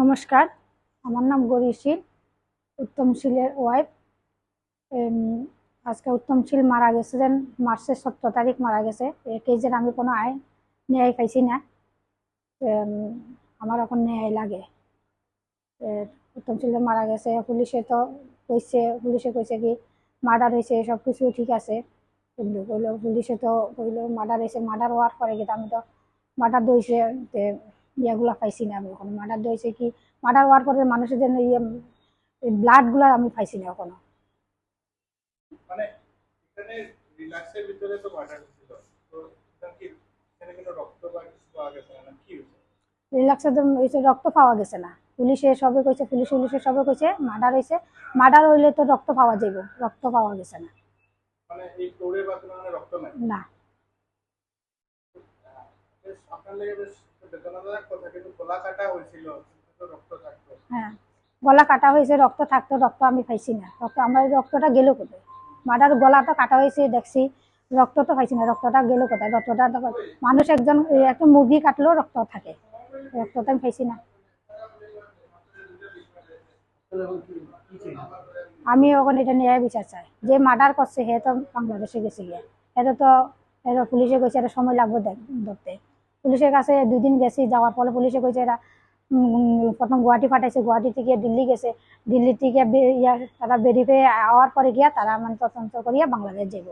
নমস্কার, আমার নাম গরিশীল উত্তমশীলের ওয়াইফ আজকে উত্তমশীল মারা গেছিলেন মার্চের সতেরো তারিখ মারা গেছে। এই কেসের আমি কোনো আয়, ন্যায় পাইছি না। আমার এখন ন্যায় লাগে। উত্তমশীল মারা গেছে, পুলিশে তো কইছে, পুলিশে কইছে কি মার্ডার হয়েছে সব কিছু ঠিক আছে। কিন্তু কইলো, পুলিশে তো কইলো মার্ডার হয়েছে মার্ডার হওয়ার পরে কিন্তু আমি তো মার্ডার দইছে ইয়েগুলা পাইছি না আমি এখন। মার্ডার দইছে কি? মার্ডার হওয়ার পরে মানুষের জন্য ইয়ে ব্লাডগুলো আমি পাইছি না এখনও। মানে রিল্যাক্সের রক্ত পাওয়া গেছে না? কি হয়েছে? রিল্যাক্সের রক্ত পাওয়া গেছে না। পুলিশে সবে কইছে পুলিশ পুলিশে সবে কইছে মার্ডার হয়েছে মার্ডার হইলে তো রক্ত পাওয়া যাইব রক্ত পাওয়া গেছে না। মানে মানে না। বেশ আপনার লেগে বেশ গলা হ্যাঁ। গলা কাটা হয়েছে, রক্ত থাকতো, রক্ত আমি পাইছি না। রক্ত, আমার রক্তটা গেল কোথায়? মার্ডার গলাটা কাটা হয়েছে, দেখছি, রক্ত তো পাইছি না, রক্তটা গেল কোথায়? রক্তটা মানুষ একজন, একটা মুরগি কাটলেও রক্ত থাকে। রক্তটা আমি পাইছি না। আমি ওখানে এটা ন্যায় বিচার চাই। যে মার্ডার করছে হে তো বাংলাদেশে গেছে গিয়ে। এটা তো পুলিশে কইছে এটা সময় লাগবে ধরতে। পুলিশের কাছে দুদিন গেছি, যাওয়ার পরে পুলিশে কইছে এরা প্রথম গুয়াহাটি পাঠাইছে, গুয়াহাটি থেকে দিল্লি গেছে। দিল্লি থেকে ইয়া, তারা বেরিয়ে আওয়ার পরে গিয়া তারা মানে তদন্ত করিয়া বাংলাদেশ যাব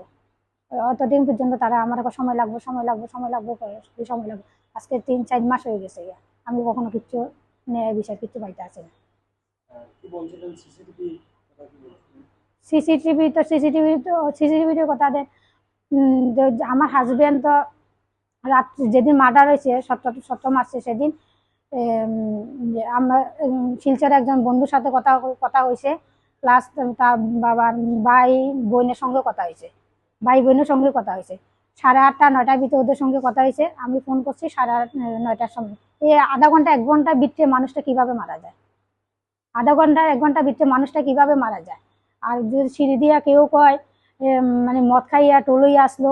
অতদিন পর্যন্ত তারা আমার সময় লাগবে সময় লাগবে সময় লাগবে সময় লাগবে। আজকে তিন, চার মাস হয়ে গেছে গিয়া। আমি কখনো কিচ্ছু ন্যায় বিচার কিচ্ছু পাইতে আসি না। সিসিটিভি তো সিসিটিভি তো, সিসিটিভির কথা দেন আমার হাজবেন্ড তো রাত যেদিন মার্ডার হয়েছে, সতেরো সতেরো মার্চে সেদিন আমরা শিলচরে একজন বন্ধুর সাথে কথা কথা হয়েছে। প্লাস তার বাবার ভাই বোনের সঙ্গে কথা হয়েছে। ভাই বোনের সঙ্গে কথা হয়েছে। সাড়ে আটটা, নয়টার ভিতরে ওদের সঙ্গে কথা হয়েছে। আমি ফোন করছি সাড়ে আট নয়টার সময়। এই আধা ঘণ্টা, এক ঘণ্টা বিটে মানুষটা কীভাবে মারা যায়? আধা ঘণ্টা, এক ঘণ্টা বিটে মানুষটা কীভাবে মারা যায়? আর যদি সিঁড়ি দিয়া কেউ কয় মানে মদ খাইয়া, টলইয়া আসলো,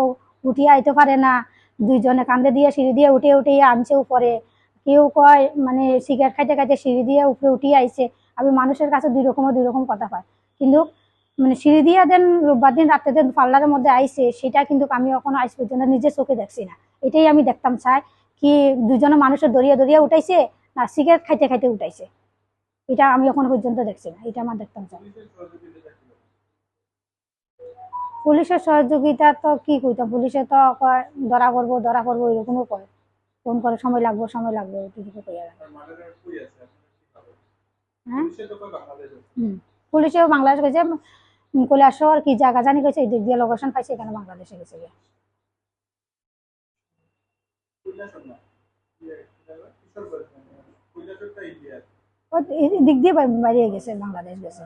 উঠিয়া আইতে পারে না দুইজনে কান্দে দিয়ে সিঁড়ি দিয়ে উঠে উঠে আনছে উপরে। কেউ কয় মানে সিগারেট খাইতে খাইতে সিঁড়ি দিয়ে উপরে উঠিয়ে আইছে। আমি মানুষের কাছে দুই রকমের দুই রকম কথা পাই কিন্তু মানে সিঁড়ি দিয়ে দেন, রোববার দিন রাত্রে দেন পার্লারের মধ্যে আইছে, সেটা কিন্তু আমি এখনও আইস পর্যন্ত নিজে চোখে দেখছি না। এটাই আমি দেখতাম চাই কি দুজনে মানুষের দরিয়া দরিয়া উঠাইছে না সিগারেট খাইতে খাইতে উঠাইছে। এটা আমি এখনও পর্যন্ত দেখছি না। এটা আমার দেখতাম চাই পুলিশের সহযোগিতা তো কি কইতো? পুলিশে তো ধরা করব ধরা করব এরকমও কয়। ফোন করে সময় লাগবো সময় লাগবে এটুকু কইয়া ভাবেন হ্যাঁ? পুলিশেও বাংলাদেশ গেছে উম, কৈলাসহর কি জায়গা জানি গেছে এই দিক দিয়ে লোকেশন পাইছে এখানে বাংলাদেশে গেছে গিয়ে। কৈলাসর ইয়ে, মানে, দিক দিয়ে বাড়িয়ে গেছে বাংলাদেশ গেছে।